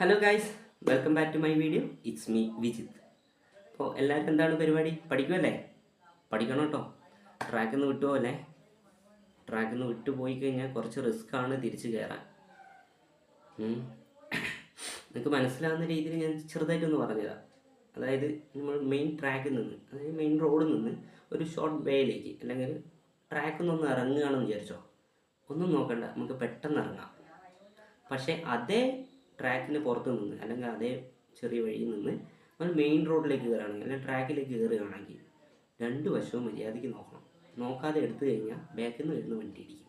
Hello guys welcome back to my video it's me Vijith അപ്പോൾ എല്ലാവർക്കും എന്താണ് പരിപാടി? പഠിക്കുമല്ലേ പഠിക്കണം കേട്ടോ. ട്രാക്കിൽ നിന്ന് വിട്ടുപോകല്ലേ ട്രാക്കിൽ നിന്ന് വിട്ടു പോയി കഴിഞ്ഞാൽ കുറച്ച് റിസ്ക് ആണ് തിരിച്ച് കയറാൻ. നിങ്ങൾക്ക് മനസ്സിലാവുന്ന രീതിയിൽ ഞാൻ ചെറുതായിട്ടൊന്ന് പറഞ്ഞുതരാം. അതായത് നമ്മൾ മെയിൻ ട്രാക്കിൽ നിന്ന് അതായത് മെയിൻ റോഡിൽ നിന്ന് ഒരു ഷോർട്ട് വേയിലേക്ക് അല്ലെങ്കിൽ ട്രാക്കിൽ നിന്നൊന്ന് ഇറങ്ങുകയാണെന്ന് വിചാരിച്ചോ? ഒന്നും നോക്കണ്ട. നമുക്ക് പെട്ടെന്ന് ഇറങ്ങാം. പക്ഷേ അതേ ട്രാക്കിന് പുറത്ത് നിന്ന് അല്ലെങ്കിൽ അതേ ചെറിയ വഴിയിൽ നിന്ന് നമ്മൾ മെയിൻ റോഡിലേക്ക് കയറുകയാണെങ്കിൽ അല്ലെങ്കിൽ ട്രാക്കിലേക്ക് കയറുകയാണെങ്കിൽ രണ്ട് വശവും മര്യാദയ്ക്ക് നോക്കണം. നോക്കാതെ എടുത്തു കഴിഞ്ഞാൽ ബാക്കിൽ നിന്ന് വരുന്ന വണ്ടി ഇടിക്കും.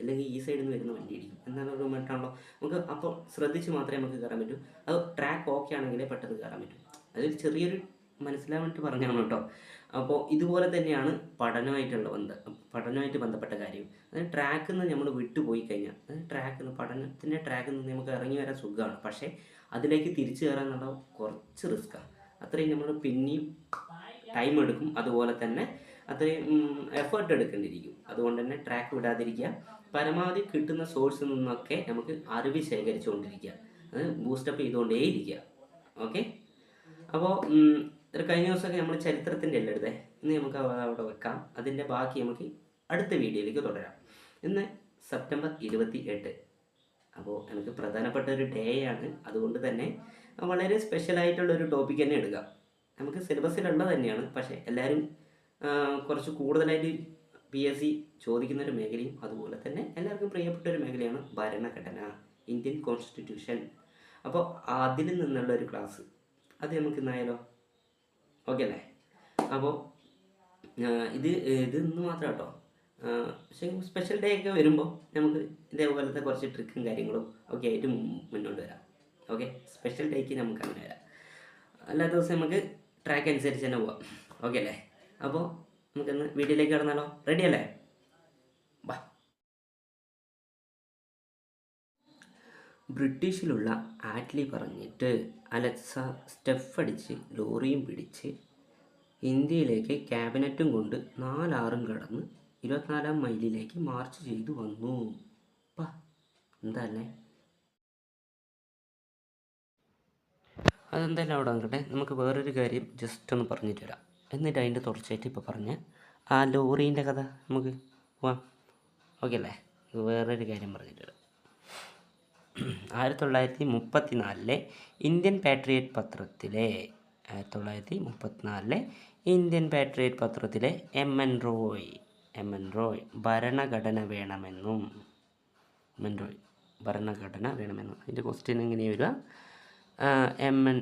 അല്ലെങ്കിൽ ഈ സൈഡിൽ നിന്ന് വരുന്ന വണ്ടി ഇടിക്കും. എന്നാണ് മറ്റാണല്ലോ നമുക്ക് അപ്പോൾ ശ്രദ്ധിച്ച് മാത്രമേ നമുക്ക് കയറാൻ പറ്റൂ. അത് ട്രാക്ക് ഓക്കെ ആണെങ്കിലേ പെട്ടെന്ന് കയറാൻ പറ്റും. അതിൽ ചെറിയൊരു മനസ്സിലാൻ വേണ്ടി പറഞ്ഞാണ് കേട്ടോ. അപ്പോൾ ഇതുപോലെ തന്നെയാണ് പഠനമായിട്ടുള്ള ബന്ധ പഠനമായിട്ട് ബന്ധപ്പെട്ട കാര്യം. അതായത് ട്രാക്കിൽ നിന്ന് നമ്മൾ വിട്ടുപോയി കഴിഞ്ഞാൽ അതായത് ട്രാക്കിൽ നിന്ന് പഠനത്തിന്റെ ട്രാക്കിൽ നിന്ന് നമുക്ക് ഇറങ്ങി വരാൻ സുഖമാണ്. പക്ഷേ അതിലേക്ക് തിരിച്ചു കയറാന്നുള്ള കുറച്ച് റിസ്ക്കാണ് അത്രയും നമ്മൾ പിന്നെയും ടൈം എടുക്കും. അതുപോലെ തന്നെ അത്രയും എഫേർട്ട് എടുക്കേണ്ടിയിരിക്കും. അതുകൊണ്ട് തന്നെ ട്രാക്ക് വിടാതിരിക്കുക. പരമാവധി കിട്ടുന്ന സോഴ്സിൽ നിന്നൊക്കെ നമുക്ക് അറിവ് ശേഖരിച്ചുകൊണ്ടിരിക്കുക. അത് ബൂസ്റ്റപ്പ് ചെയ്തുകൊണ്ടേയിരിക്കുക. ഓക്കെ അപ്പോൾ ഇത് കഴിഞ്ഞ ദിവസമൊക്കെ നമ്മൾ ചരിത്രത്തിന്റെ അല്ല എടുത്തേ? ഇന്ന് നമുക്ക് അവിടെ വെക്കാം. അതിന്റെ ബാക്കി നമുക്ക് അടുത്ത വീഡിയോയിലേക്ക് തുടരാം. ഇന്ന് സെപ്റ്റംബർ ഇരുപത്തി എട്ട് അപ്പോൾ എനിക്ക് പ്രധാനപ്പെട്ട ഒരു ഡേ ആണ്. അതുകൊണ്ട് തന്നെ വളരെ സ്പെഷ്യലായിട്ടുള്ള ഒരു ടോപ്പിക് തന്നെ എടുക്കാം. നമുക്ക് സിലബസിലുള്ളത് തന്നെയാണ്. പക്ഷേ എല്ലാവരും കുറച്ച് കൂടുതലായിട്ട് പി എസ് സി ചോദിക്കുന്ന ഒരു മേഖലയും അതുപോലെ തന്നെ എല്ലാവർക്കും പ്രിയപ്പെട്ട ഒരു മേഖലയാണ് ഭരണഘടന ഇന്ത്യൻ കോൺസ്റ്റിറ്റ്യൂഷൻ അപ്പോൾ അതിൽ നിന്നുള്ള ഒരു ക്ലാസ് അത് നമുക്ക് ഇന്നായാലോ ഓക്കെ അല്ലേ? അപ്പോൾ ഇത് ഇത് ഇന്ന് മാത്രം കേട്ടോ. പക്ഷേ സ്പെഷ്യൽ ഡേ ഒക്കെ വരുമ്പോൾ നമുക്ക് ഇതേപോലത്തെ കുറച്ച് ട്രിക്കും കാര്യങ്ങളും ഒക്കെ ആയിട്ട് മുന്നോട്ട് വരാം. ഓക്കെ സ്പെഷ്യൽ ഡേക്ക് നമുക്ക് അങ്ങനെ വരാം. എല്ലാ ദിവസം നമുക്ക് ട്രാക്ക് അനുസരിച്ച് തന്നെ പോവാം. ഓക്കെ അല്ലേ? അപ്പോൾ നമുക്കിന്ന് വീട്ടിലേക്ക് കടന്നാലോ? റെഡി അല്ലേ? ബ്രിട്ടീഷിലുള്ള ആറ്റ്ലി പറഞ്ഞിട്ട് അലക്സ സ്റ്റെഫ് അടിച്ച് ലോറിയും പിടിച്ച് ഇന്ത്യയിലേക്ക് ക്യാബിനറ്റും കൊണ്ട് നാലാറും കടന്ന് ഇരുപത്തിനാലാം മൈലിലേക്ക് മാർച്ച് ചെയ്തു വന്നു. പാ എന്താ അല്ലേ അതെന്തായാലും അവിടെ നോക്കട്ടെ നമുക്ക് വേറൊരു കാര്യം ജസ്റ്റ് ഒന്ന് പറഞ്ഞിട്ട് വരാം. എന്നിട്ട് അതിന്റെ തുടർച്ചയായിട്ട് ഇപ്പോൾ പറഞ്ഞ ആ ലോറീന്റെ കഥ നമുക്ക് പോവാം. ഓക്കെ അല്ലേ? വേറൊരു കാര്യം പറഞ്ഞിട്ട് വരാം. ആയിരത്തി തൊള്ളായിരത്തി മുപ്പത്തി നാലിലെ ഇന്ത്യൻ പാട്രിയറ്റ് പത്രത്തിലെ ആയിരത്തി തൊള്ളായിരത്തി മുപ്പത്തിനാലിലെ ഇന്ത്യൻ പാട്രിയറ്റ് പത്രത്തിലെ M N Roy M N Roy ഭരണഘടന വേണമെന്നും എം എൻ റോയ് ഭരണഘടന വേണമെന്നും. അതിന്റെ ക്വസ്റ്റ്യൻ എങ്ങനെയാണ് വരിക? എം എൻ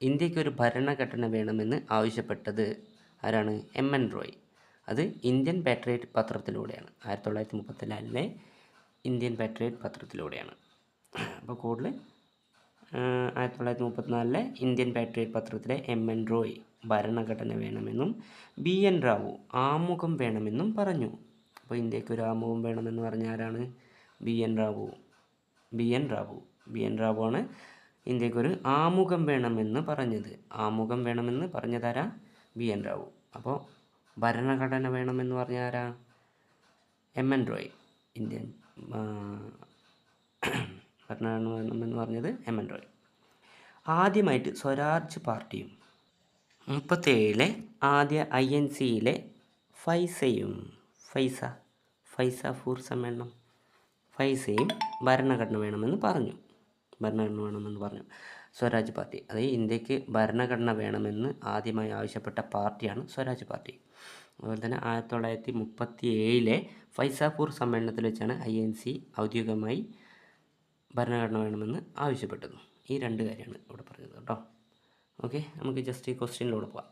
ഇന്ത്യക്കൊരു ഭരണഘടന വേണമെന്ന് ആവശ്യപ്പെട്ടത് ആരാണ്? M N Roy. അത് ഇന്ത്യൻ പാട്രിയറ്റ് പത്രത്തിലൂടെയാണ്. ആയിരത്തി തൊള്ളായിരത്തി മുപ്പത്തിനാലിലെ ഇന്ത്യൻ പാട്രിയറ്റ് പത്രത്തിലൂടെയാണ്. അപ്പോൾ കൂടുതൽ ആയിരത്തി തൊള്ളായിരത്തി മുപ്പത്തിനാലിലെ ഇന്ത്യൻ പാട്രിയറ്റ് പത്രത്തിലെ എം എൻ റോയ് ഭരണഘടന വേണമെന്നും ബി എൻ റാവു ആമുഖം വേണമെന്നും പറഞ്ഞു. അപ്പോൾ ഇന്ത്യയ്ക്ക് ഒരു ആമുഖം വേണമെന്ന് പറഞ്ഞ ആരാണ്? B N Rau. B N Rau. B N Rau ആണ് ഇന്ത്യക്കൊരു ആമുഖം വേണമെന്ന് പറഞ്ഞത്. ആമുഖം വേണമെന്ന് പറഞ്ഞതാരാ ബി എൻ റാവു. അപ്പോൾ ഭരണഘടന വേണമെന്ന് പറഞ്ഞ ആരാ? എം എൻ റോയ് ഇന്ത്യൻ വേണമെന്ന് പറഞ്ഞത് എം എൻ റോയ്. ആദ്യമായിട്ട് സ്വരാജ് പാർട്ടിയും മുപ്പത്തേഴിലെ ആദ്യ ഐ എൻ സിയിലെ ഫൈസയും ഫൈസ ഫൈസ ഫൂർ സമ്മേളനം ഫൈസയും ഭരണഘടന വേണമെന്ന് പറഞ്ഞു. ഭരണഘടന വേണമെന്ന് പറഞ്ഞു. സ്വരാജ് പാർട്ടി. അതായത് ഇന്ത്യയ്ക്ക് ഭരണഘടന വേണമെന്ന് ആദ്യമായി ആവശ്യപ്പെട്ട പാർട്ടിയാണ് സ്വരാജ് പാർട്ടി. അതുപോലെ തന്നെ ആയിരത്തി തൊള്ളായിരത്തി മുപ്പത്തി ഏഴിലെ ഫൈസാപൂർ സമ്മേളനത്തിൽ വെച്ചാണ് ഐ എൻ സി ഔദ്യോഗികമായി ഭരണഘടന വേണമെന്ന് ആവശ്യപ്പെട്ടത്. ഈ രണ്ട് കാര്യമാണ് ഇവിടെ പറഞ്ഞത് കേട്ടോ. ഓക്കെ നമുക്ക് ജസ്റ്റ് ഈ ക്വസ്റ്റ്യനിലൂടെ പോവാം.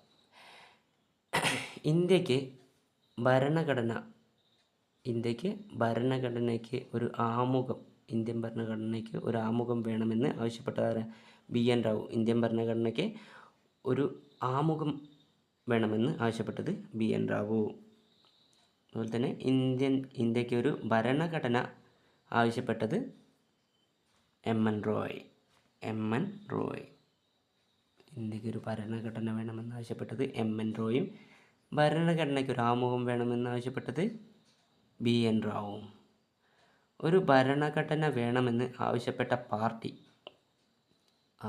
ഇന്ത്യയ്ക്ക് ഭരണഘടന ഇന്ത്യയ്ക്ക് ഭരണഘടനയ്ക്ക് ഒരു ആമുഖം ഇന്ത്യൻ ഭരണഘടനയ്ക്ക് ഒരു ആമുഖം വേണമെന്ന് ആവശ്യപ്പെട്ടതാര? ബി എൻ റാവു ഇന്ത്യൻ ഭരണഘടനയ്ക്ക് ഒരു ആമുഖം വേണമെന്ന് ആവശ്യപ്പെട്ടത് ബി എൻ റാവു അതുപോലെ തന്നെ ഇന്ത്യൻ ഇന്ത്യയ്ക്ക് ഒരു ഭരണഘടന ആവശ്യപ്പെട്ടത് M N Roy. M N Roy. ഇന്ത്യയ്ക്ക് ഒരു ഭരണഘടന വേണമെന്ന് ആവശ്യപ്പെട്ടത് എം എൻ റോയും ഭരണഘടനയ്ക്ക് ഒരു ആമുഖം വേണമെന്ന് ആവശ്യപ്പെട്ടത് ബി എൻ റാവുവും ഒരു ഭരണഘടന വേണമെന്ന് ആവശ്യപ്പെട്ട പാർട്ടി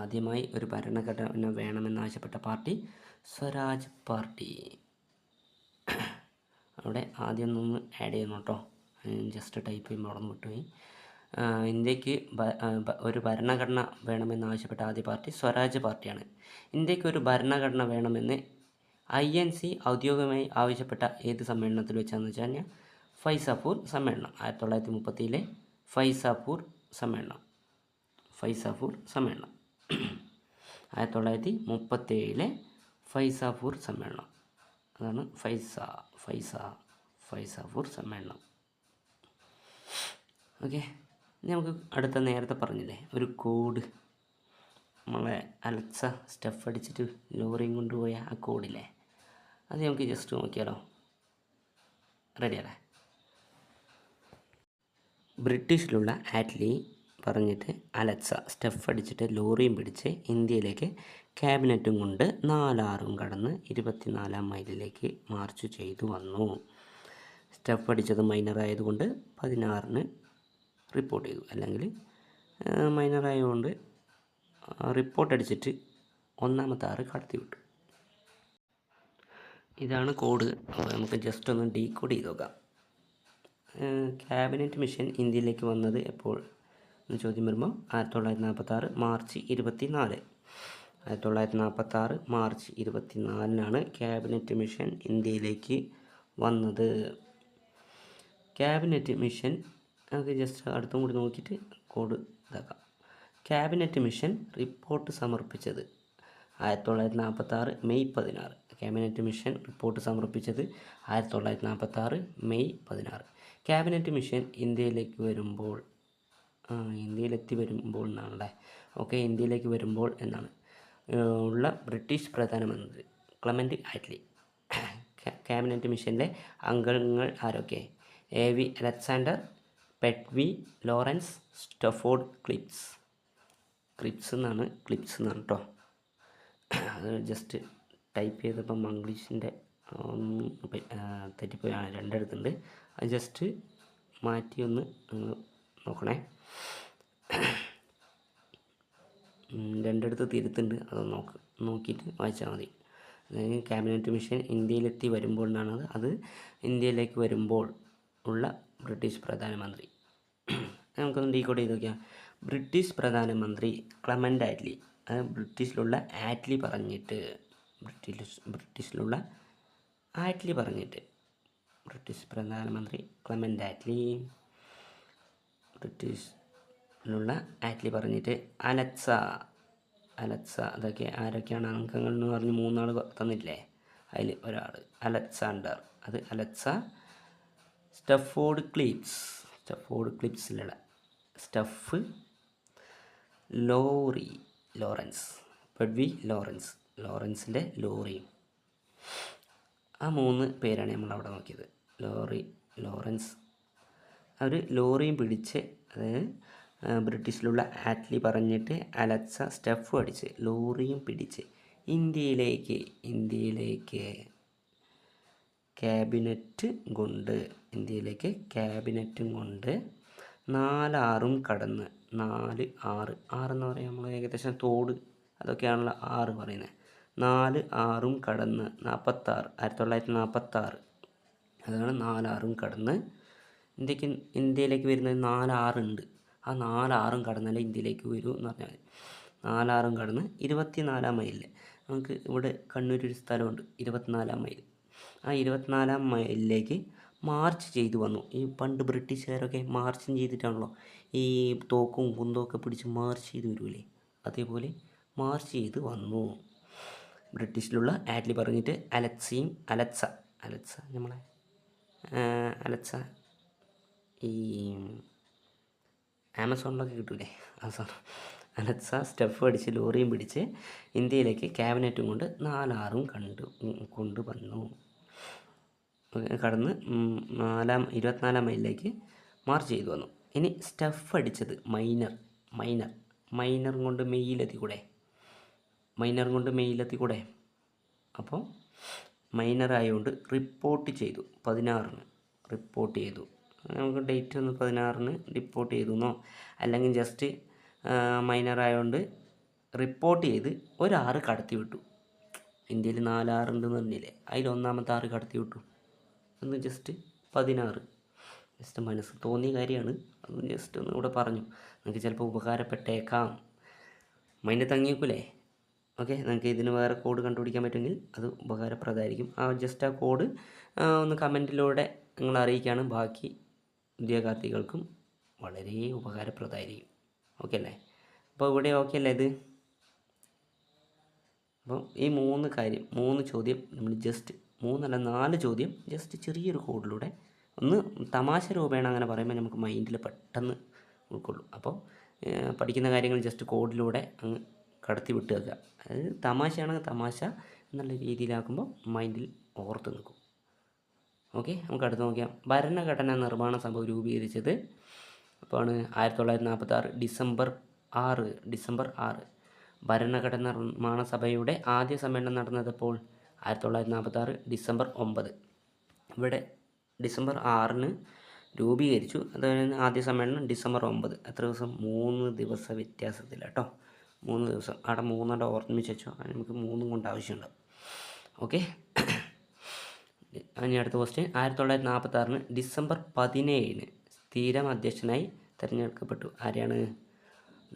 ആദ്യമായി ഒരു ഭരണഘടന വേണമെന്നാവശ്യപ്പെട്ട പാർട്ടി സ്വരാജ് പാർട്ടി. അവിടെ ആദ്യം ഒന്ന് ആഡ് ചെയ്യണം കേട്ടോ ജസ്റ്റ് ടൈപ്പ് ചെയ്യുമ്പോൾ അവിടെ വിട്ടുപോയി. ഇന്ത്യയ്ക്ക് ഒരു ഭരണഘടന വേണമെന്നാവശ്യപ്പെട്ട ആദ്യ പാർട്ടി സ്വരാജ് പാർട്ടിയാണ്. ഇന്ത്യയ്ക്ക് ഒരു ഭരണഘടന വേണമെന്ന് ഐ എൻ സി ഔദ്യോഗികമായി ആവശ്യപ്പെട്ട ഏത് സമ്മേളനത്തിൽ വെച്ചാന്ന് വെച്ച് കഴിഞ്ഞാൽ ഫൈസാപൂർ സമ്മേളനം ആയിരത്തി തൊള്ളായിരത്തി മുപ്പത്തിയിലെ ഫൈസാപൂർ സമ്മേളനം. ഫൈസാപൂർ സമ്മേളനം. ആയിരത്തി തൊള്ളായിരത്തി മുപ്പത്തേഴിലെ ഫൈസാപൂർ സമ്മേളനം. അതാണ് ഫൈസ ഫൈസ ഫൈസാപൂർ സമ്മേളനം. ഓക്കെ. നമുക്ക് അടുത്ത നേരത്തെ പറഞ്ഞില്ലേ ഒരു കോഡ്. നമ്മളെ അലക്സ സ്റ്റഫ് അടിച്ചിട്ട് ലോറിയും കൊണ്ടുപോയ ആ കോഡില്ലേ അത് നമുക്ക് ജസ്റ്റ് നോക്കിയാലോ. റെഡിയല്ലേ ബ്രിട്ടീഷിലുള്ള ആറ്റ്ലി പറഞ്ഞിട്ട് അലക്സ സ്റ്റെഫ് അടിച്ചിട്ട് ലോറിയും പിടിച്ച് ഇന്ത്യയിലേക്ക് ക്യാബിനറ്റും കൊണ്ട് നാലാറും കടന്ന് ഇരുപത്തിനാലാം മൈലിലേക്ക് മാർച്ച് ചെയ്തു വന്നു. സ്റ്റെഫ് അടിച്ചത് മൈനർ ആയതുകൊണ്ട് പതിനാറിന് റിപ്പോർട്ട് ചെയ്തു. അല്ലെങ്കിൽ മൈനർ ആയതുകൊണ്ട് റിപ്പോർട്ട് അടിച്ചിട്ട് ഒന്നാമത്തെ ആറ് കടത്തി വിട്ടു. ഇതാണ് കോഡ്. അപ്പോൾ നമുക്ക് ജസ്റ്റ് ഒന്ന് ഡീകോഡ് ചെയ്ത് നോക്കാം. ക്യാബിനറ്റ് മിഷൻ ഇന്ത്യയിലേക്ക് വന്നത് എപ്പോൾ? എന്ന് ചോദ്യം വരുമ്പോൾ ആയിരത്തി തൊള്ളായിരത്തി നാൽപ്പത്താറ് മാർച്ച് ഇരുപത്തി നാല് ആയിരത്തി തൊള്ളായിരത്തി നാൽപ്പത്താറ് മാർച്ച് ഇരുപത്തി നാലിനാണ് ക്യാബിനറ്റ് മിഷൻ ഇന്ത്യയിലേക്ക് വന്നത്. ക്യാബിനറ്റ് മിഷൻ നമുക്ക് ജസ്റ്റ് അടുത്തും കൂടി നോക്കിയിട്ട് കോഡ് ഇതാക്കാം. ക്യാബിനറ്റ് മിഷൻ റിപ്പോർട്ട് സമർപ്പിച്ചത് ആയിരത്തി തൊള്ളായിരത്തി നാൽപ്പത്താറ് മെയ് പതിനാറ്. ക്യാബിനറ്റ് മിഷൻ റിപ്പോർട്ട് സമർപ്പിച്ചത് ആയിരത്തി തൊള്ളായിരത്തി നാൽപ്പത്താറ് മെയ് പതിനാറ്. ക്യാബിനറ്റ് മിഷൻ ഇന്ത്യയിലേക്ക് വരുമ്പോൾ ഇന്ത്യയിലെത്തി വരുമ്പോൾ എന്നാണല്ലേ? ഓക്കെ ഇന്ത്യയിലേക്ക് വരുമ്പോൾ എന്നാണ്? ഉള്ള ബ്രിട്ടീഷ് പ്രധാനമന്ത്രി ക്ലമന്റ് ആറ്റ്ലി. ക്യാ- ക്യാബിനറ്റ് മിഷന്റെ അംഗങ്ങൾ ആരൊക്കെ? A V Alexander പെറ്റ്വി Lawrence Stafford Cripps. Cripps എന്നാണ് ക്ലിപ്സ് എന്നാണ് കേട്ടോ അത് ജസ്റ്റ് ടൈപ്പ് ചെയ്തപ്പം മംഗ്ലീഷിന്റെ ഒന്ന് തെറ്റിപ്പോയാണ് രണ്ടെടുത്തുണ്ട്. അത് ജസ്റ്റ് മാറ്റി ഒന്ന് നോക്കണേ. രണ്ടിടത്ത് തിരുത്തുണ്ട് അത് നോക്ക് നോക്കിയിട്ട് വായിച്ചാൽ മതി. അല്ലെങ്കിൽ ക്യാബിനറ്റ് മിഷൻ ഇന്ത്യയിലെത്തി വരുമ്പോൾ എന്നാണത് അത്? ഇന്ത്യയിലേക്ക് വരുമ്പോൾ ഉള്ള ബ്രിട്ടീഷ് പ്രധാനമന്ത്രി. നമുക്കൊന്ന് ഡീകോഡ് ചെയ്ത് നോക്കിയാൽ ബ്രിട്ടീഷ് പ്രധാനമന്ത്രി ക്ലമന്റ് ആറ്റ്ലി. അത് ബ്രിട്ടീഷിലുള്ള ആറ്റ്ലി പറഞ്ഞിട്ട് ബ്രിട്ടീഷ് ബ്രിട്ടീഷിലുള്ള ആറ്റ്ലി പറഞ്ഞിട്ട്. ബ്രിട്ടീഷ് പ്രധാനമന്ത്രി ക്ലമന്റ് ആറ്റ്ലി. ബ്രിട്ടീഷിലുള്ള ആറ്റ്ലി പറഞ്ഞിട്ട് അലക്സ അലക്സ അതൊക്കെ ആരൊക്കെയാണ് അംഗങ്ങൾ എന്ന് പറഞ്ഞ് മൂന്നാൾ തന്നില്ലേ അതിൽ ഒരാൾ അലക്സാണ്ടർ. അത് അലക്സ സ്റ്റഫോർഡ് ക്ലിപ്സ്. സ്റ്റഫോർഡ് ക്ലിപ്സിലുള്ള സ്റ്റഫ് ലോറി ലോറൻസ്. പെഡ്വി ലോറൻസ്. ലോറൻസിന്റെ ലോറി. ആ മൂന്ന് പേരാണ് നമ്മൾ അവിടെ നോക്കിയത്. Lorry Lawrence. അവർ ലോറിയും പിടിച്ച് അതായത് ബ്രിട്ടീഷിലുള്ള ആറ്റ്ലി പറഞ്ഞിട്ട് അലക്സ സ്റ്റഫ് അടിച്ച് ലോറിയും പിടിച്ച് ഇന്ത്യയിലേക്ക് ഇന്ത്യയിലേക്ക് ക്യാബിനറ്റ് കൊണ്ട് ഇന്ത്യയിലേക്ക് ക്യാബിനറ്റും കൊണ്ട് നാലാറും കടന്ന് നാല് ആറ് ആറെന്ന് പറയാം നമ്മൾ ഏകദേശം തോട് അതൊക്കെയാണല്ലോ ആറ് പറയുന്നത് നാല് ആറും കടന്ന് നാൽപ്പത്താറ് ആയിരത്തി തൊള്ളായിരത്തി നാൽപ്പത്താറ് അതാണ് നാലാറും കടന്ന് ഇന്ത്യയ്ക്ക് ഇന്ത്യയിലേക്ക് വരുന്നത് നാലാറുണ്ട്. ആ നാലാറും കടന്നാലേ ഇന്ത്യയിലേക്ക് വരൂ എന്ന് പറഞ്ഞാൽ നാലാറും കടന്ന് ഇരുപത്തിനാലാം മൈലിൽ നമുക്ക് ഇവിടെ കണ്ണൂർ ഒരു സ്ഥലമുണ്ട് ഇരുപത്തിനാലാം മൈൽ. ആ ഇരുപത്തിനാലാം മൈലിലേക്ക് മാർച്ച് ചെയ്തു വന്നു. ഈ പണ്ട് ബ്രിട്ടീഷുകാരൊക്കെ മാർച്ചും ചെയ്തിട്ടാണല്ലോ ഈ തോക്കും കുന്തമൊക്കെ പിടിച്ച് മാർച്ച് ചെയ്ത് വരൂലേ? അതേപോലെ മാർച്ച് ചെയ്ത് വന്നു. ബ്രിട്ടീഷിലുള്ള ആറ്റ്ലി പറഞ്ഞിട്ട് അലക്സയും അലക്സ അലക്സ നമ്മളെ അലക്സ ഈ ആമസോണിലൊക്കെ കിട്ടൂലേ? ആമസോൺ അലക്സ സ്റ്റഫ് അടിച്ച് ലോറിയും പിടിച്ച് ഇന്ത്യയിലേക്ക് ക്യാബിനറ്റും കൊണ്ട് നാലാറും കണ്ടു കൊണ്ട് കൊണ്ടുവന്നു കടന്ന് നാലാം ഇരുപത്തിനാലാം മൈലിലേക്ക് മാർച്ച് ചെയ്തു വന്നു. ഇനി സ്റ്റഫ് അടിച്ചത് മൈനർ മൈനർ മൈനർ കൊണ്ട് മെയ്യിലെത്തി കൂടെ മൈനർ കൊണ്ട് മെയിലെത്തി കൂടെ അപ്പോൾ മൈനർ ആയതുകൊണ്ട് റിപ്പോർട്ട് ചെയ്തു പതിനാറിന് റിപ്പോർട്ട് ചെയ്തു. നമുക്ക് ഡേറ്റ് ഒന്ന് പതിനാറിന് റിപ്പോർട്ട് ചെയ്തു എന്നോ അല്ലെങ്കിൽ ജസ്റ്റ് മൈനർ ആയതുകൊണ്ട് റിപ്പോർട്ട് ചെയ്ത് ഒരാറ് കടത്തി വിട്ടു. ഇന്ത്യയിൽ നാലാറുണ്ടെന്ന് പറഞ്ഞില്ലേ? അതിലൊന്നാമത്തെ ആറ് കടത്തി വിട്ടു. ഒന്ന് ജസ്റ്റ് പതിനാറ്. ജസ്റ്റ് മനസ്സ് തോന്നിയ കാര്യമാണ്. അത് ജസ്റ്റ് ഒന്ന് ഇവിടെ പറഞ്ഞു. നിങ്ങൾക്ക് ചിലപ്പോൾ ഉപകാരപ്പെട്ടേക്കാം. മൈൻഡ് തങ്ങിയേക്കൂലേ? ഓക്കെ നിങ്ങൾക്ക് ഇതിന് വേറെ കോഡ് കണ്ടുപിടിക്കാൻ പറ്റുമെങ്കിൽ അത് ഉപകാരപ്രദമായിരിക്കും. ആ ജസ്റ്റ് ആ കോഡ് ഒന്ന് കമന്റിലൂടെ നിങ്ങൾ അറിയിക്കുകയാണ് ബാക്കി ഉദ്യോഗാർത്ഥികൾക്കും വളരെ ഉപകാരപ്രദമായിരിക്കും. ഓക്കെ അല്ലേ? അപ്പോൾ ഇവിടെ ഓക്കെ അല്ലേ ഇത്? അപ്പോൾ ഈ മൂന്ന് കാര്യം മൂന്ന് ചോദ്യം നമ്മൾ ജസ്റ്റ് മൂന്നല്ല നാല് ചോദ്യം ജസ്റ്റ് ചെറിയൊരു കോഡിലൂടെ ഒന്ന് തമാശ രൂപേണ അങ്ങനെ പറയുമ്പോൾ നമുക്ക് മൈൻഡിൽ പെട്ടെന്ന് ഉൾക്കൊള്ളും. അപ്പോൾ പഠിക്കുന്ന കാര്യങ്ങൾ ജസ്റ്റ് കോഡിലൂടെ അങ്ങ് കടത്തി വിട്ടുക അതായത് തമാശയാണെങ്കിൽ തമാശ എന്നുള്ള രീതിയിലാക്കുമ്പോൾ മൈൻഡിൽ ഓർത്ത് നിൽക്കും. ഓക്കെ നമുക്ക് അടുത്ത് നോക്കിയാൽ ഭരണഘടനാ നിർമ്മാണ സഭ രൂപീകരിച്ചത് അപ്പോൾ ആണ് ആയിരത്തി തൊള്ളായിരത്തി നാൽപ്പത്തി ഡിസംബർ ആറ് ഡിസംബർ ആറ്. ഭരണഘടന നിർമ്മാണ സഭയുടെ ആദ്യ സമ്മേളനം നടന്നതപ്പോൾ ആയിരത്തി തൊള്ളായിരത്തി നാൽപ്പത്തി ഡിസംബർ ഒമ്പത്. ഇവിടെ ഡിസംബർ ആറിന് രൂപീകരിച്ചു. അതുപോലെ ആദ്യ സമ്മേളനം ഡിസംബർ ഒമ്പത്. എത്ര ദിവസം? മൂന്ന് ദിവസ വ്യത്യാസത്തിൽ കേട്ടോ. മൂന്ന് ദിവസം. അവിടെ മൂന്നെണ്ണം ഓർമ്മിച്ച് വെച്ചോ. നമുക്ക് മൂന്നും കൊണ്ട് ആവശ്യമുണ്ട്. ഓക്കെ. ഇനി അടുത്ത ക്വസ്റ്റ്യൻ ആയിരത്തി തൊള്ളായിരത്തി നാൽപ്പത്തി ആറിന് ഡിസംബർ പതിനേഴിന് സ്ഥിരം അധ്യക്ഷനായി തിരഞ്ഞെടുക്കപ്പെട്ടു ആരെയാണ്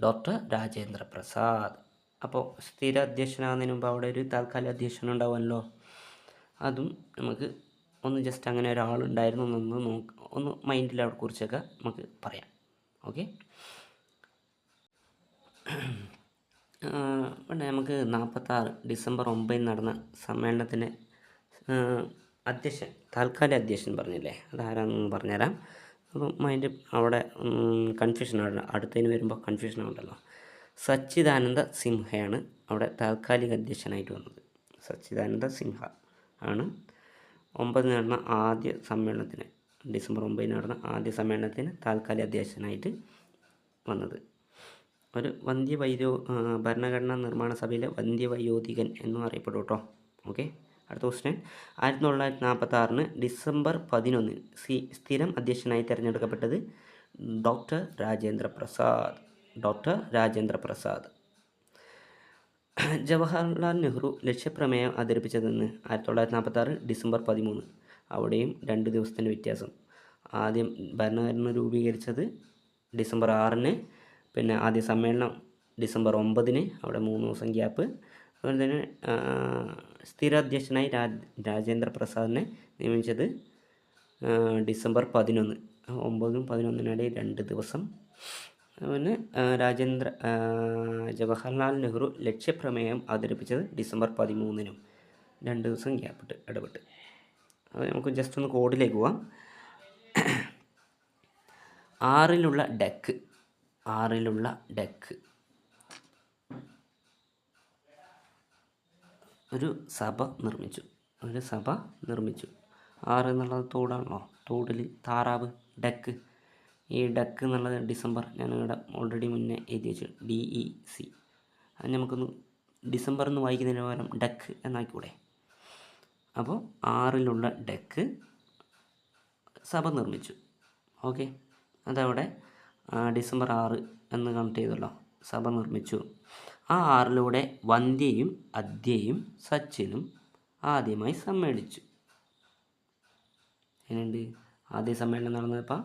ഡോക്ടർ രാജേന്ദ്ര പ്രസാദ്. അപ്പോൾ സ്ഥിര അധ്യക്ഷനാകുന്നതിന് മുമ്പ് അവിടെ ഒരു താൽക്കാലിക അധ്യക്ഷൻ ഉണ്ടാവുമല്ലോ. അതും നമുക്ക് ഒന്ന് ജസ്റ്റ് അങ്ങനെ ഒരാളുണ്ടായിരുന്നു എന്നൊന്ന് നോക്ക് ഒന്ന് മൈൻഡിൽ അവിടെ കുറിച്ചൊക്കെ നമുക്ക് പറയാം. ഓക്കെ പിന്നെ നമുക്ക് നാൽപ്പത്താറ് ഡിസംബർ ഒമ്പതിന് നടന്ന സമ്മേളനത്തിന് അധ്യക്ഷൻ താൽക്കാലിക അധ്യക്ഷൻ പറഞ്ഞില്ലേ? അതാരാണെന്ന് പറഞ്ഞുതരാം. അപ്പം മൈൻഡ് അവിടെ കൺഫ്യൂഷൻ അടുത്തതിന് വരുമ്പോൾ കൺഫ്യൂഷൻ ഉണ്ടല്ലോ. സച്ചിദാനന്ദ സിംഹയാണ് അവിടെ താൽക്കാലിക അധ്യക്ഷനായിട്ട് വന്നത്. സച്ചിദാനന്ദ സിംഹ ആണ് ഒമ്പതിന് നടന്ന ആദ്യ സമ്മേളനത്തിന് ഡിസംബർ ഒമ്പതിന് നടന്ന ആദ്യ സമ്മേളനത്തിന് താൽക്കാലിക അധ്യക്ഷനായിട്ട് വന്നത്. ഒരു വന്ധ്യവൈദ്യോ ഭരണഘടനാ നിർമ്മാണ സഭയിലെ വന്ധ്യവയോധികൻ എന്നും അറിയപ്പെടും കേട്ടോ. ഓക്കെ? അടുത്ത ക്വസ്റ്റ്യൻ ആയിരത്തി തൊള്ളായിരത്തി നാൽപ്പത്തി ആറിന് ഡിസംബർ പതിനൊന്നിന് സി സ്ഥിരം അധ്യക്ഷനായി തിരഞ്ഞെടുക്കപ്പെട്ടത് ഡോക്ടർ രാജേന്ദ്ര പ്രസാദ്. ഡോക്ടർ രാജേന്ദ്ര പ്രസാദ്. ജവഹർലാൽ നെഹ്റു ലക്ഷ്യപ്രമേയം അവതരിപ്പിച്ചതെന്ന് ആയിരത്തി തൊള്ളായിരത്തി നാൽപ്പത്തി ആറ് ഡിസംബർ പതിമൂന്ന്. അവിടെയും രണ്ട് ദിവസത്തിന്റെ വ്യത്യാസം. ആദ്യം ഭരണഘടന രൂപീകരിച്ചത് ഡിസംബർ ആറിന് പിന്നെ ആദ്യ സമ്മേളനം ഡിസംബർ ഒമ്പതിന് അവിടെ മൂന്ന് ദിവസം ഗ്യാപ്പ്. അതുപോലെ തന്നെ ആ, സ്ഥിര അധ്യക്ഷനായി രാജ് രാജേന്ദ്ര പ്രസാദിനെ നിയമിച്ചത് ഡിസംബർ പതിനൊന്ന് ഒമ്പതും പതിനൊന്നിനിടയിൽ രണ്ട് ദിവസം. പിന്നെ രാജേന്ദ്ര ജവഹർലാൽ നെഹ്റു ലക്ഷ്യപ്രമേയം അവതരിപ്പിച്ചത് ഡിസംബർ പതിമൂന്നിനും രണ്ട് ദിവസം ഗ്യാപ്പിട്ട് ഇടപെട്ട്. അപ്പോൾ നമുക്ക് ജസ്റ്റ് ഒന്ന് കോഡിലേക്ക് പോവാം. ആറിലുള്ള ഡെക്ക് ആറിലുള്ള ഡെക്ക്. ഒരു സഭ നിർമ്മിച്ചു. ഒരു സഭ നിർമ്മിച്ചു. ആറ് എന്നുള്ളത് തോടാണല്ലോ. തോടിൽ താറാവ് ഡക്ക്. ഈ ഡക്ക് എന്നുള്ളത് ഡിസംബർ ഞാൻ ഇവിടെ ഓൾറെഡി മുന്നേ എഴുതി വെച്ചു. ഡി ഇ സി അത് നമുക്കൊന്ന് ഡിസംബർ എന്ന് വായിക്കുന്നതിന് പകരം ഡക്ക് എന്നാക്കിക്കൂടെ? അപ്പോൾ ആറിലുള്ള ഡക്ക് സഭ നിർമ്മിച്ചു. ഓക്കെ? അതവിടെ ഡിസംബർ ആറ് എന്ന് കണക്ട് ചെയ്തല്ലോ. സഭ നിർമ്മിച്ചു. ആ ആറിലൂടെ വന്ധ്യയും അദ്ധ്യയും സച്ചിനും ആദ്യമായി സമ്മേളിച്ചു. എങ്ങനെയുണ്ട്? ആദ്യ സമ്മേളനം നടന്നപ്പോൾ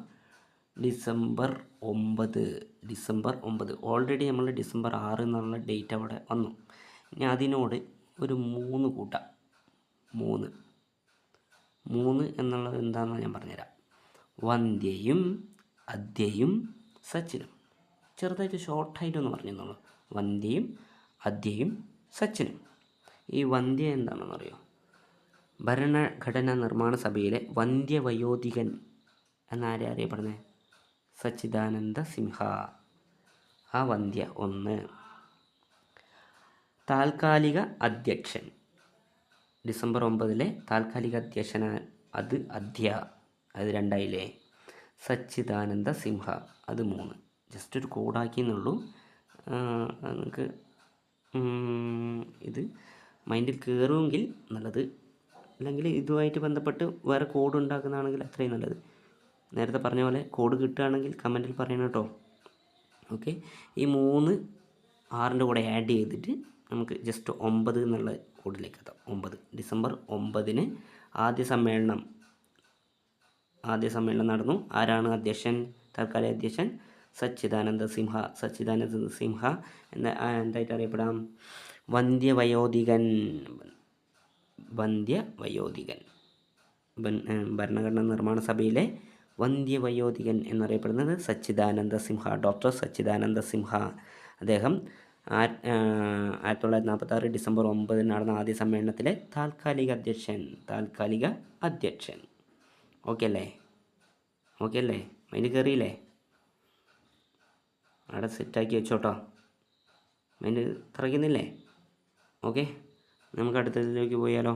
ഡിസംബർ ഒമ്പത് ഡിസംബർ ഒമ്പത്. ഓൾറെഡി നമ്മൾ ഡിസംബർ ആറ് എന്നുള്ള ഡേറ്റ് അവിടെ വന്നു. ഇനി അതിനോട് ഒരു മൂന്ന് കൂട്ടാം. മൂന്ന്. മൂന്ന് എന്നുള്ളത് എന്താണെന്ന് ഞാൻ പറഞ്ഞുതരാം. വന്ധ്യയും അദ്ധ്യയും സച്ചിനും. ചെറുതായിട്ട് ഷോർട്ടായിട്ടൊന്ന് പറഞ്ഞെന്നുള്ളൂ വന്ധ്യയും അദ്യയും സച്ചിനും. ഈ വന്ധ്യ എന്താണെന്നറിയോ? ഭരണഘടനാ നിർമ്മാണ സഭയിലെ വന്ധ്യവയോധികൻ എന്നാരെ അറിയപ്പെടുന്നത് സച്ചിദാനന്ദ സിംഹ. ആ വന്ധ്യ ഒന്ന്. താൽക്കാലിക അധ്യക്ഷൻ. ഡിസംബർ ഒമ്പതിലെ താൽക്കാലിക അധ്യക്ഷന അത് അധ്യ. അത് രണ്ടായില്ലേ? സച്ചിദാനന്ദ സിംഹ. അത് മൂന്ന്. ജസ്റ്റ് ഒരു കോഡാക്കി എന്നുള്ളൂ നിങ്ങൾക്ക് ഇത് മൈൻഡിൽ കയറുമെങ്കിൽ നല്ലത്. അല്ലെങ്കിൽ ഇതുമായിട്ട് ബന്ധപ്പെട്ട് വേറെ കോഡ് ഉണ്ടാക്കുന്നതാണെങ്കിൽ അത്രയും നല്ലത്. നേരത്തെ പറഞ്ഞ പോലെ കോഡ് കിട്ടുകയാണെങ്കിൽ കമന്റിൽ പറയണം കേട്ടോ. ഓക്കെ ഈ മൂന്ന് ആറിന്റെ കൂടെ ആഡ് ചെയ്തിട്ട് നമുക്ക് ജസ്റ്റ് ഒമ്പത് എന്നുള്ള കോഡിലേക്ക് എത്താം. ഒമ്പത്. ഡിസംബർ ഒമ്പതിന് ആദ്യ സമ്മേളനം ആദ്യ സമ്മേളനം നടന്നു. ആരാണ് അധ്യക്ഷൻ? തൽക്കാലിക അധ്യക്ഷൻ സച്ചിദാനന്ദ സിംഹ സച്ചിദാനന്ദ സിംഹ എന്ന എന്തായിട്ട് അറിയപ്പെടാം? വന്ധ്യവയോധികൻ. വന്ധ്യവയോധികൻ. ഭരണഘടനാ നിർമ്മാണ സഭയിലെ വന്ധ്യവയോധികൻ എന്നറിയപ്പെടുന്നത് സച്ചിദാനന്ദ സിംഹ ഡോക്ടർ സച്ചിദാനന്ദ സിംഹ. അദ്ദേഹം ആയിരത്തി തൊള്ളായിരത്തി നാൽപ്പത്തി ഡിസംബർ ഒമ്പതിന് നടന്ന ആദ്യ സമ്മേളനത്തിലെ താൽക്കാലിക അധ്യക്ഷൻ താൽക്കാലിക അധ്യക്ഷൻ. ഓക്കെ അല്ലേ? ഓക്കെ അല്ലേ? മൈൻഡ് കയറിയില്ലേ അവിടെ സെറ്റാക്കി വെച്ചോട്ടോ. മൈൻഡ് തറയ്ക്കുന്നില്ലേ ഓക്കെ നമുക്ക് അടുത്തതിലേക്ക് പോയാലോ.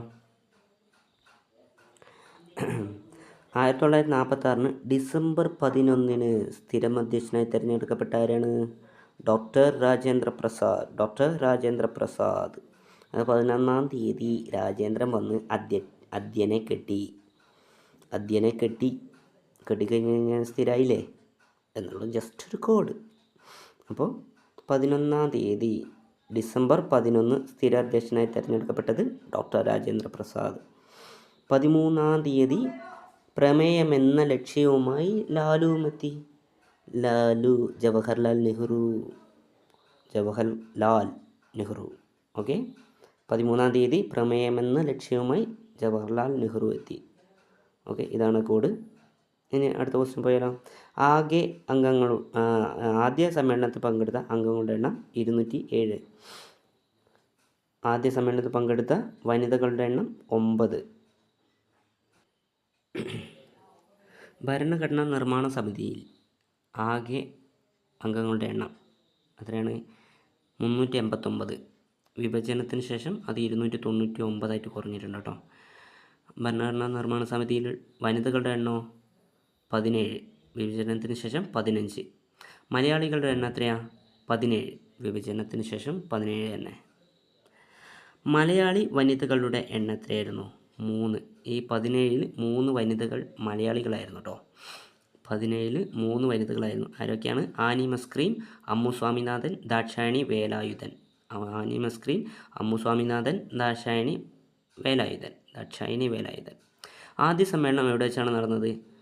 ആയിരത്തി തൊള്ളായിരത്തി നാൽപ്പത്താറിന് ഡിസംബർ പതിനൊന്നിന് സ്ഥിരം അധ്യക്ഷനായി തിരഞ്ഞെടുക്കപ്പെട്ട ആരാണ്? Doctor Rajendra Prasad doctor Rajendra Prasad. അത് പതിനൊന്നാം തീയതി രാജേന്ദ്രൻ വന്ന് അധ്യ അധ്യനെ കെട്ടി. അധ്യനെ കെട്ടി കെട്ടിക്കഴിഞ്ഞ് കഴിഞ്ഞാൽ സ്ഥിരമായില്ലേ എന്നുള്ളത് ജസ്റ്റ് ഒരു കോഡ് അപ്പോൾ പതിനൊന്നാം തീയതി ഡിസംബർ പതിനൊന്ന് സ്ഥിരാധ്യക്ഷനായി തിരഞ്ഞെടുക്കപ്പെട്ടത് ഡോക്ടർ രാജേന്ദ്ര പ്രസാദ്. പതിമൂന്നാം തീയതി പ്രമേയം എന്ന ലക്ഷ്യവുമായി ലാലുവുമെത്തി ലാലു ജവഹർലാൽ നെഹ്റു ജവഹർലാൽ നെഹ്റു. ഓക്കെ? പതിമൂന്നാം തീയതി പ്രമേയം എന്ന ലക്ഷ്യവുമായി ജവഹർലാൽ നെഹ്റു എത്തി. ഓക്കെ? ഇതാണ് കോഡ്. ഇനി അടുത്ത ക്വസ്റ്റ്യൻ പോയാലോ? ആകെ അംഗങ്ങൾ ആദ്യ സമ്മേളനത്തിൽ പങ്കെടുത്ത അംഗങ്ങളുടെ എണ്ണം ഇരുന്നൂറ്റി ഏഴ് ആദ്യ സമ്മേളനത്തിൽ പങ്കെടുത്ത വനിതകളുടെ എണ്ണം ഒമ്പത്. ഭരണഘടനാ നിർമ്മാണ സമിതിയിൽ ആകെ അംഗങ്ങളുടെ എണ്ണം അത്രയാണ് മുന്നൂറ്റി എൺപത്തൊമ്പത് വിഭജനത്തിന് ശേഷം അത് ഇരുന്നൂറ്റി തൊണ്ണൂറ്റി ഒമ്പതായിട്ട് കുറഞ്ഞിട്ടുണ്ട് കേട്ടോ. ഭരണഘടനാ നിർമ്മാണ സമിതിയിൽ വനിതകളുടെ എണ്ണോ? പതിനേഴ്. വിഭജനത്തിന് ശേഷം പതിനഞ്ച്. മലയാളികളുടെ എണ്ണം എത്രയാണ് പതിനേഴ്. വിഭജനത്തിന് ശേഷം പതിനേഴ് തന്നെ. മലയാളി വനിതകളുടെ എണ്ണം എത്രയായിരുന്നു? മൂന്ന്. ഈ പതിനേഴിൽ മൂന്ന് വനിതകൾ മലയാളികളായിരുന്നു കേട്ടോ പതിനേഴിൽ മൂന്ന് വനിതകളായിരുന്നു. ആരൊക്കെയാണ്? ആനി മസ്ക്രീൻ അമ്മു സ്വാമിനാഥൻ ദാക്ഷായണി വേലായുധൻ. ആനി മസ്ക്രീൻ അമ്മു സ്വാമിനാഥൻ ദാക്ഷായണി വേലായുധൻ. ദാക്ഷായണി വേലായുധൻ. ആദ്യ സമ്മേളനം എവിടെ വെച്ചാണ് നടന്നത്?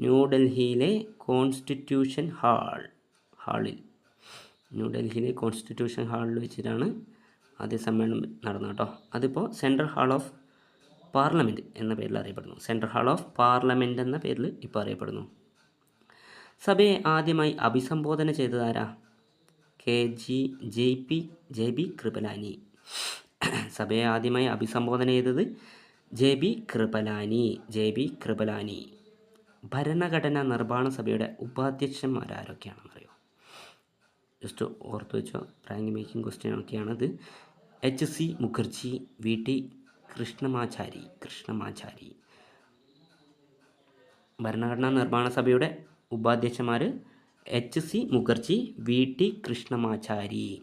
ന്യൂഡൽഹിയിലെ കോൺസ്റ്റിറ്റ്യൂഷൻ ഹാൾ ഹാളിൽ. ന്യൂഡൽഹിയിലെ കോൺസ്റ്റിറ്റ്യൂഷൻ ഹാളിൽ വെച്ചിട്ടാണ് ആദ്യ സമ്മേളനം നടന്നത് കേട്ടോ. അതിപ്പോൾ സെൻട്രൽ ഹാൾ ഓഫ് പാർലമെന്റ് എന്ന പേരിൽ അറിയപ്പെടുന്നു. സെൻട്രൽ ഹാൾ ഓഫ് പാർലമെന്റ് എന്ന പേരിൽ ഇപ്പോൾ അറിയപ്പെടുന്നു. സഭയെ ആദ്യമായി അഭിസംബോധന ചെയ്തതാരാ K G J P J B Kripalani. സഭയെ ആദ്യമായി അഭിസംബോധന ചെയ്തത് J B Kripalani J B Kripalani. ഭരണഘടനാ നിർമ്മാണ സഭയുടെ ഉപാധ്യക്ഷന്മാരാരൊക്കെയാണെന്ന് അറിയോ ജസ്റ്റ് ഓർത്ത് വെച്ചോ rank making question ഒക്കെയാണത്. H C Mukherjee V T Krishnamachari Krishnamachari. ഭരണഘടനാ നിർമ്മാണ സഭയുടെ ഉപാധ്യക്ഷന്മാർ H C Mukherjee V T Krishnamachari.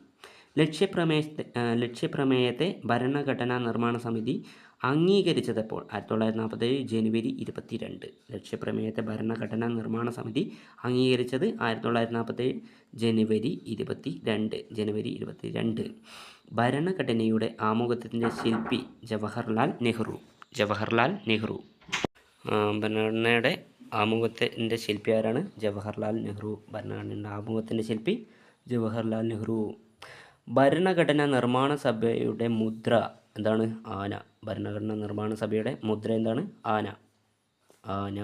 ലക്ഷ്യപ്രമേയത്തെ ലക്ഷ്യപ്രമേയത്തെ ഭരണഘടനാ നിർമ്മാണ സമിതി അംഗീകരിച്ചതപ്പോൾ ആയിരത്തി തൊള്ളായിരത്തി നാൽപ്പത്തേഴ് ജനുവരി ഇരുപത്തിരണ്ട് ലക്ഷ്യപ്രമേയത്തെ ഭരണഘടനാ നിർമ്മാണ സമിതി അംഗീകരിച്ചത് ആയിരത്തി തൊള്ളായിരത്തി നാൽപ്പത്തേഴ് ജനുവരി ഇരുപത്തി രണ്ട് ജനുവരി ഇരുപത്തി രണ്ട് ഭരണഘടനയുടെ ആമുഖത്തിന്റെ ശില്പി ജവഹർലാൽ നെഹ്റു ജവഹർലാൽ നെഹ്റു. ഭരണഘടനയുടെ ആമുഖത്തിന്റെ ശില്പി ആരാണ്? ജവഹർലാൽ നെഹ്റു. ഭരണഘടനയുടെ ആമുഖത്തിന്റെ ശില്പി ജവഹർലാൽ നെഹ്റു. ഭരണഘടനാ നിർമ്മാണ സഭയുടെ മുദ്ര എന്താണ്? ആന. ഭരണഘടന നിർമ്മാണ സഭയുടെ മുദ്ര എന്താണ്? ആന. ആന.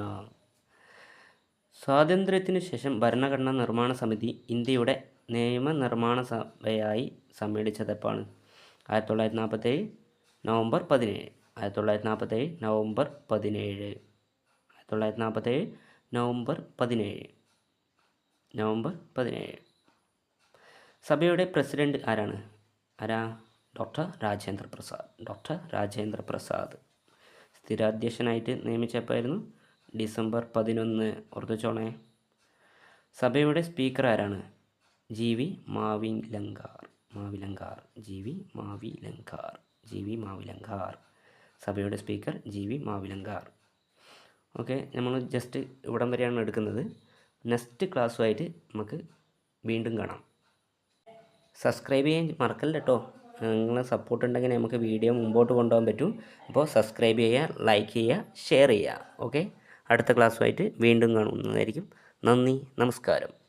സ്വാതന്ത്ര്യത്തിന് ശേഷം ഭരണഘടനാ നിർമ്മാണ സമിതി ഇന്ത്യയുടെ നിയമനിർമ്മാണ സഭയായി സമ്മേളിച്ചതെപ്പാണ്. ആയിരത്തി തൊള്ളായിരത്തി നാൽപ്പത്തേഴ് നവംബർ പതിനേഴ്. ആയിരത്തി തൊള്ളായിരത്തി നാൽപ്പത്തേഴ് നവംബർ പതിനേഴ്. ആയിരത്തി തൊള്ളായിരത്തി നാൽപ്പത്തേഴ് നവംബർ പതിനേഴ്. നവംബർ പതിനേഴ്. സഭയുടെ പ്രസിഡന്റ് ആരാണ്? ആരാ? ഡോക്ടർ രാജേന്ദ്ര പ്രസാദ്. ഡോക്ടർ രാജേന്ദ്ര പ്രസാദ്. സ്ഥിരാധ്യക്ഷനായിട്ട് നിയമിച്ചപ്പോയിരുന്നു ഡിസംബർ പതിനൊന്ന്. ഓർത്തുവച്ചോണേ. സഭയുടെ സ്പീക്കർ ആരാണ്? G V Mavalankar. Mavalankar. G V Mavalankar. G V Mavalankar. സഭയുടെ speaker G V Mavalankar. Okay നമ്മൾ ജസ്റ്റ് ഇവിടം വരെയാണ് എടുക്കുന്നത്. നെക്സ്റ്റ് ക്ലാസ്സുമായിട്ട് നമുക്ക് വീണ്ടും കാണാം. സബ്സ്ക്രൈബ് ചെയ്യാൻ മറക്കല്ല കേട്ടോ നിങ്ങളെ സപ്പോർട്ട് ഉണ്ടെങ്കിൽ നമുക്ക് വീഡിയോ മുമ്പോട്ട് കൊണ്ടുപോകാൻ പറ്റും. അപ്പോൾ സബ്സ്ക്രൈബ് ചെയ്യുക ലൈക്ക് ചെയ്യുക ഷെയർ ചെയ്യുക. ഓക്കെ അടുത്ത ക്ലാസ്സുമായിട്ട് വീണ്ടും കാണുന്നതായിരിക്കും. നന്ദി നമസ്കാരം.